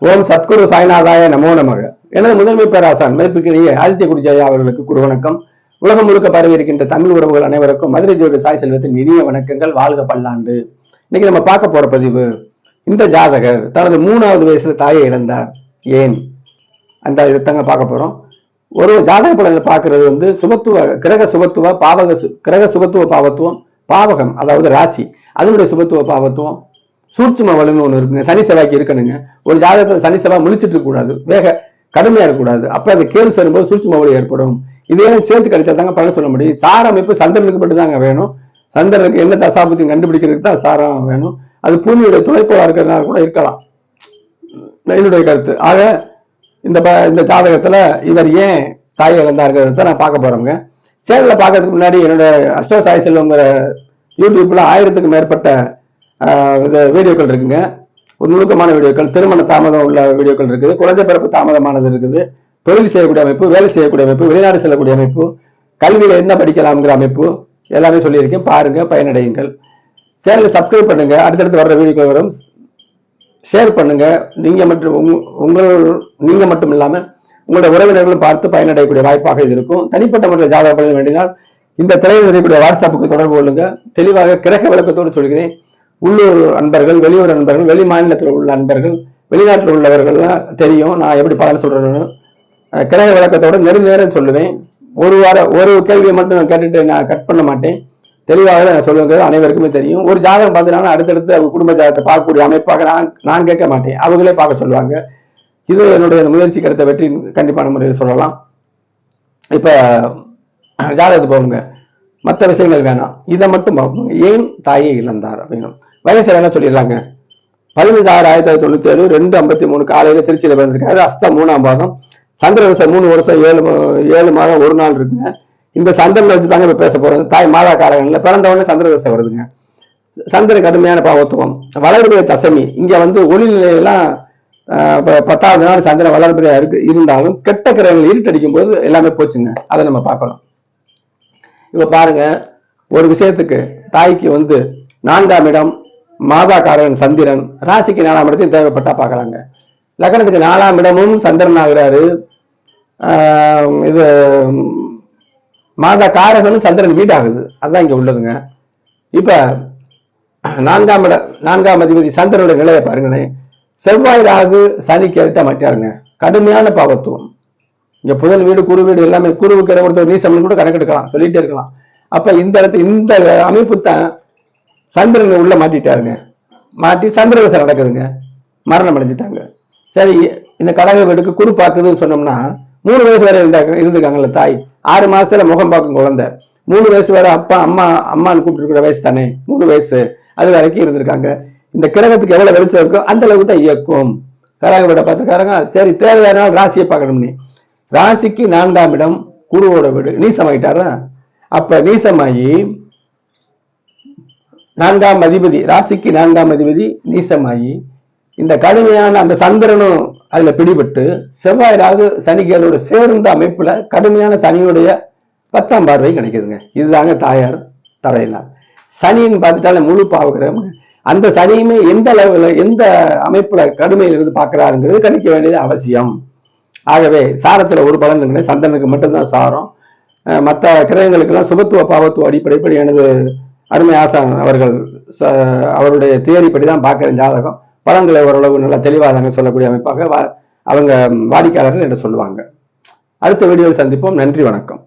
ஓம் சத்குரு சாய்நாதாய நமோ நமக. எனது முதன்மை பேராசான் மதிப்புக்கிடையே ஆதித்ய குருஜாயா அவர்களுக்கு குரு வணக்கம். உலகம் முழுக்க பரவி இருக்கின்ற தமிழ் உறவுகள் அனைவருக்கும் மதுரை ஜோதி சாய் செல்வத்தின் இனிய வணக்கங்கள் வாழ்க பல்லாண்டு. இன்னைக்கு நம்ம பார்க்க போற பதிவு இந்த ஜாதகர் தனது மூணாவது வயசுல தாயை இழந்தார். ஏன்? அந்த இதைத்தாங்க பார்க்க போறோம். ஒரு ஜாதக பலனை பார்க்கறது வந்து சுபத்துவ கிரக சுபத்துவ பாவக சு- கிரக சுபத்துவ பாவத்துவம் பாவகம் அதாவது ராசி. அதனுடைய சுபத்துவ பாவத்துவம் சூட்சும வலுன்னு ஒன்று இருக்குங்க. சனி செவ்வாய்க்கு இருக்கணுங்க. ஒரு ஜாதகத்தில் சனி செவ்வாய் முழிச்சிட்டு இருக்கக்கூடாது வேக கடுமையாக இருக்கக்கூடாது அப்போ அது கேள்வி சேரும்போது சூட்சும வலி ஏற்படும். இதையெல்லாம் சேர்த்து கிடைச்சா தாங்க பலன் சொல்ல முடியும். சார அமைப்பு சந்திரனுக்கு மட்டும் தாங்க வேணும். சந்திரனுக்கு என்ன தசாபத்தையும் கண்டுபிடிக்கிறதுக்கு தான் சாரம் வேணும். அது பூமியுடைய துணைக்கோளா இருக்கிறதுனால கூட இருக்கலாம். என்னுடைய கருத்து. ஆக இந்த ப- இந்த ஜாதகத்தில் இவர் ஏன் தாய் இழந்தாருங்கிறத நான் பார்க்க போகிறோங்க சேனலில் பார்க்கறதுக்கு முன்னாடி என்னோட அஷ்டோ சாய் செல்வங்கிற யூடியூப்ல ஆயிரத்துக்கு மேற்பட்ட வீடியோக்கள் இருக்குங்க. ஒரு நுணுக்கமான வீடியோக்கள் திருமண தாமதம் உள்ள வீடியோக்கள் இருக்குது குழந்தை பிறப்பு தாமதமானது இருக்குது தொழில் செய்யக்கூடிய அமைப்பு வேலை செய்யக்கூடிய அமைப்பு வெளிநாடு செல்லக்கூடிய அமைப்பு கல்வியில் என்ன படிக்கலாம்ங்கிற அமைப்பு எல்லாமே சொல்லியிருக்கேன். பாருங்க பயனடையுங்கள். சேனலை சப்ஸ்கிரைப் பண்ணுங்க. அடுத்தடுத்து வர்ற வீடியோக்கள் வரும். ஷேர் பண்ணுங்க. நீங்க மட்டும் உங்க- உங்கள் நீங்க மட்டும் இல்லாமல் உங்களோட உறவினர்களும் பார்த்து பயனடையக்கூடிய வாய்ப்பாக இது இருக்கும். தனிப்பட்ட முறையில் ஜாதக பலன் வேண்டினால் இந்த திரையில் இருக்கக்கூடிய வாட்ஸ்அப்புக்கு தொடர்பு கொள்ளுங்க. தெளிவாக கிரக விளக்கத்தோடு சொல்கிறேன். உள்ளூர் அன்பர்கள் வெளியூர் அன்பர்கள் வெளி மாநிலத்தில் உள்ள அன்பர்கள் வெளிநாட்டில் உள்ளவர்கள்லாம் தெரியும். நான் எப்படி பலன் சொல்றேன்னு. கிரக விளக்கத்தோட நெடுநேரம் சொல்லுவேன். ஒரு வார ஒரு கேள்வியை மட்டும் நான் கேட்டுட்டு நான் கட் பண்ண மாட்டேன். தெளிவாக நான் சொல்லுங்கிறது அனைவருக்குமே தெரியும். ஒரு ஜாதகம் பார்த்தீங்கன்னா அடுத்தடுத்து அவங்க குடும்ப ஜாதகத்தை பார்க்கக்கூடிய அமைப்பாக நான் நான் கேட்க மாட்டேன். அவங்களே பார்க்க சொல்லுவாங்க. இது என்னுடைய முயற்சி கிடைத்த வெற்றி கண்டிப்பான முறையில் சொல்லலாம். இப்ப ஜாதகத்துக்கு போகுங்க. மற்ற விஷயங்கள் வேணாம். இதை மட்டும் பார்ப்போம் ஏன் தாயை இழந்தார் அப்படின்னு வயசு என்ன சொல்லிடுறாங்க. பதினஞ்சு ஆறு ஆயிரத்தி தொள்ளாயிரத்தி தொண்ணூத்தி ஏழு ரெண்டு ஐம்பத்தி மூணு காலையில திருச்சியில பிறந்திருக்காரு. அஸ்தம் மூணாம் பாகம். சந்திர மூணு வருஷம் ஏழு ஏழு மாதம் ஒரு நாள் இருக்குங்க. இந்த சந்திரனை வச்சு தாங்க இப்ப பேச போறது தாய் மாதா காலங்களில் பிறந்த உடனே சந்திர தசை வருதுங்க. சந்திரன் கடுமையான பாவத்துவம். வளர்புடைய தசமி. இங்க வந்து ஒளிநிலையெல்லாம் பத்தாவது நாள் சந்திரன் வளர்பிறையா இருக்கு. இருந்தாலும் கெட்ட கிரகங்கள் இருட்டடிக்கும் போது எல்லாமே போச்சுங்க. அதை நம்ம பார்க்கணும். இப்ப பாருங்க ஒரு விஷயத்துக்கு தாய்க்கு வந்து நான்காம் இடம் மாதாக்காரன் சந்திரன் ராசிக்கு நாலாம் இடத்தையும் தேவைப்பட்டா பார்க்கலாங்க. லக்னத்துக்கு நாலாம் இடமும் சந்திரன் ஆகிறாரு. ஆஹ் இது மாதா காரகனும் சந்திரன் வீடாகுது. அதான் இங்க உள்ளதுங்க. இப்ப நான்காம் இட நான்காம் அதிபதி சந்திரனோட நிலையை பாருங்களேன். செவ்வாய் ராகு சனிக்கு எடுத்த மாட்டாருங்க. கடுமையான பாவத்துவம். இங்க புதன் வீடு குரு வீடு எல்லாமே குருவுக்கு ஒருத்தர் நீசம்னு கூட கணக்கெடுக்கலாம் சொல்லிட்டே இருக்கலாம். அப்ப இந்த இடத்து இந்த அமைப்பு தான் சந்திரனை உள்ள மாட்டிட்டாருங்க. மாட்டி சந்திரதசை நடக்குதுங்க. மரணம் அடைஞ்சிட்டாங்க. சரி இந்த கடக வீடுக்கு குரு பார்க்குதுன்னு சொன்னோம்னா மூணு வயசு வரை இருந்தாங்க இருந்திருக்காங்கல்ல தாய். ஆறு மாசத்துல முகம் பார்க்கும் குழந்தை. மூணு வயசு வரை அப்பா அம்மா அம்மான்னு கூப்பிட்டுருக்கிற வயசு தானே? மூணு வயசு. அது வரைக்கும் இருந்திருக்காங்க. இந்த கிரகத்துக்கு எவ்வளவு வெளிச்சம் இருக்கோ அந்த அளவுக்கு தான் இயக்கும். கரக வீட பார்த்துக்காரங்க சரி தேவையான ராசியை பார்க்கணும்னு. ராசிக்கு நான்காம் இடம் குருவோட வீடு. நீசமாயிட்டாரா? அப்ப நீசமாயி நான்காம் அதிபதி ராசிக்கு நான்காம் அதிபதி நீசமாகி இந்த கடுமையான அந்த சந்திரனும் அதுல பிடிபட்டு செவ்வாய் ராகு சனிக்கேதோட சேர்ந்த அமைப்புல கடுமையான சனியுடைய பத்தாம் பார்வை கிடைக்குதுங்க. இதுதாங்க தாயார் தரையினார் சனின்னு பார்த்துட்டாலே முழு பாவகிரகம். அந்த சனியுமே எந்த அளவுல எந்த அமைப்புல கடுமையில் இருந்து பார்க்கிறாருங்கிறது கணிக்க வேண்டியது அவசியம். ஆகவே சாரத்துல ஒரு பலன் இருக்குங்க. சந்திரனுக்கு மட்டும்தான் சாரம். மற்ற கிரகங்களுக்கெல்லாம் சுபத்துவ பாவத்துவ அடிப்படைப்படி எனது அருமை ஆசான் அவர்கள் அவருடைய தியரிப்படி தான் பார்க்குறேன் ஜாதகம். பலன்களை ஓரளவு நல்லா தெளிவாக சொல்லக்கூடிய அமைப்பாக அவங்க வாடிக்கையாளர்கள் என்று சொல்லுவாங்க. அடுத்த வீடியோவில் சந்திப்போம். நன்றி வணக்கம்.